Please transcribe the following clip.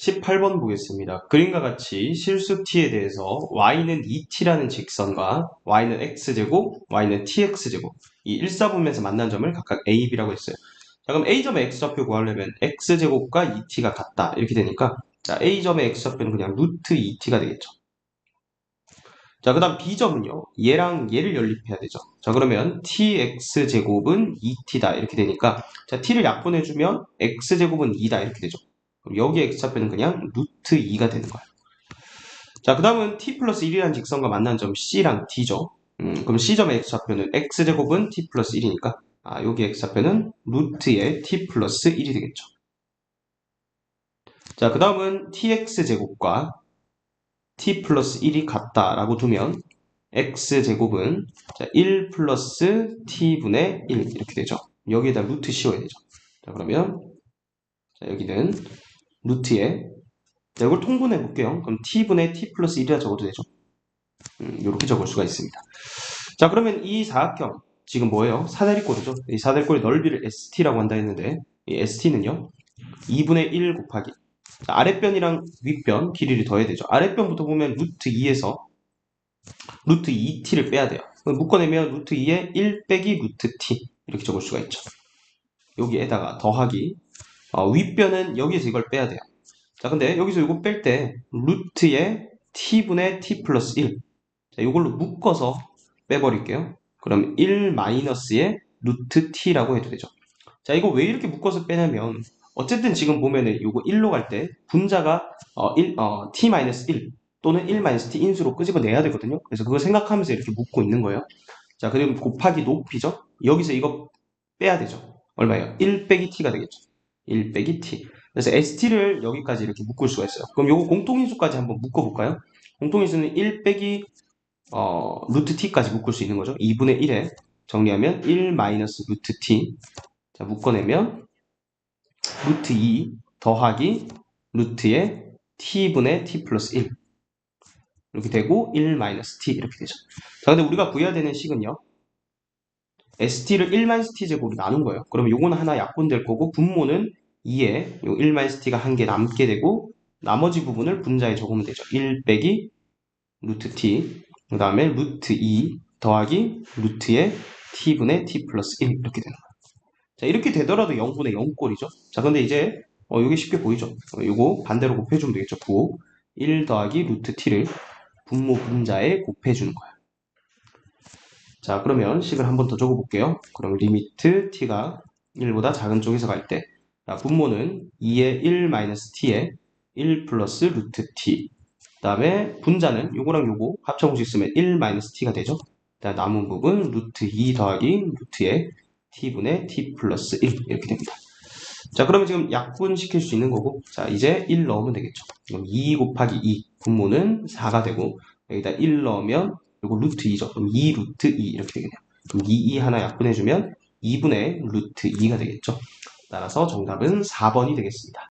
18번 보겠습니다. 그림과 같이 실수 t에 대해서 y는 2t라는 직선과 y는 x제곱, y는 tx제곱 이 일사분면에서 만난 점을 각각 a, b라고 했어요. 자 그럼 a점의 x좌표 구하려면 x제곱과 2t가 같다 이렇게 되니까 자 a점의 x좌표는 그냥 루트 2t가 되겠죠. 자, 그 다음 b점은요. 얘랑 얘를 연립해야 되죠. 자, 그러면 tx제곱은 2t다 이렇게 되니까 자, t를 약분해주면 x제곱은 2다 이렇게 되죠. 그럼 여기 x좌표는 그냥 루트 2가 되는 거예요. 자, 그 다음은 t 플러스 1이라는 직선과 만난 점 c랑 d죠. 음, 그럼 c점의 x좌표는 x제곱은 t 플러스 1이니까 아, 여기 x좌표는 루트의 t 플러스 1이 되겠죠. 자, 그 다음은 tx제곱과 t 플러스 1이 같다라고 두면 x제곱은 1 플러스 t분의 1 이렇게 되죠. 여기에다 루트 씌워야 되죠. 자, 그러면 자, 여기는 루트에 자, 이걸 통분해 볼게요. 그럼 t분의 t 플러스 1이라 적어도 되죠. 음, 이렇게 적을 수가 있습니다. 자, 그러면 이 사각형 지금 뭐예요? 사다리꼴이죠. 이 사다리꼴의 넓이를 st라고 한다 했는데 이 st는요. 2분의 1 곱하기 자, 아랫변이랑 윗변 길이를 더해야 되죠. 아랫변부터 보면 루트 2에서 루트 2t를 빼야 돼요. 묶어내면 루트 2에 1 빼기 루트 t 이렇게 적을 수가 있죠. 여기에다가 더하기 어, 윗변은 여기에서 이걸 빼야 돼요. 자, 근데 여기서 이거 뺄 때 루트에 t분의 t 플러스 1 자, 이걸로 묶어서 빼버릴게요. 그럼 1 마이너스의 루트 t라고 해도 되죠. 자, 이거 왜 이렇게 묶어서 빼냐면 어쨌든 지금 보면은 이거 1로 갈 때 분자가 어, 1, 어, t-1 또는 1-t 인수로 끄집어내야 되거든요. 그래서 그걸 생각하면서 이렇게 묶고 있는 거예요. 자, 그리고 곱하기 높이죠. 여기서 이거 빼야 되죠. 얼마예요? 1 빼기 t가 되겠죠. 1 빼기 t. 그래서 st를 여기까지 이렇게 묶을 수가 있어요. 그럼 요거 공통인수까지 한번 묶어볼까요? 공통인수는 1 빼기 어, 루트 t까지 묶을 수 있는 거죠. 2분의 1에 정리하면 1 마이너스 루트 t. 자, 묶어내면 루트 2 더하기 루트의 t분의 t 플러스 1 이렇게 되고 1 마이너스 t 이렇게 되죠. 자, 근데 우리가 구해야 되는 식은요. st를 1 마이너스 t 제곱으로 나눈 거예요. 그러면 요거는 하나 약분될 거고 분모는 2에 요1 마이너스 t가 한 개 남게 되고 나머지 부분을 분자에 적으면 되죠. 1 빼기 루트 t 그 다음에 루트 2 더하기 루트의 t분의 t 플러스 1 이렇게 되는 거예요. 자, 이렇게 되더라도 0분의 0꼴이죠. 자, 근데 이제, 어, 이게 쉽게 보이죠? 어, 요거 반대로 곱해주면 되겠죠. 9. 1 더하기 루트 t를 분모 분자에 곱해주는 거예요. 자, 그러면 식을 한 번 더 적어볼게요. 그럼 리미트 t가 1보다 작은 쪽에서 갈 때, 자, 분모는 2의 1 마이너스 t에 1 플러스 루트 t. 그 다음에 분자는 요거랑 요거 합쳐보시 쓰면 1 마이너스 t가 되죠. 자, 남은 부분 루트 2 더하기 루트의 t분의 t 플러스 1 이렇게 됩니다. 자 그러면 지금 약분 시킬 수 있는 거고 자 이제 1 넣으면 되겠죠. 그럼 2 곱하기 2 분모는 4가 되고 여기다 1 넣으면 이거 루트 2죠. 그럼 2 루트 2 이렇게 되겠네요. 그럼 2, 2 하나 약분해주면 2분의 루트 2가 되겠죠. 따라서 정답은 4번이 되겠습니다.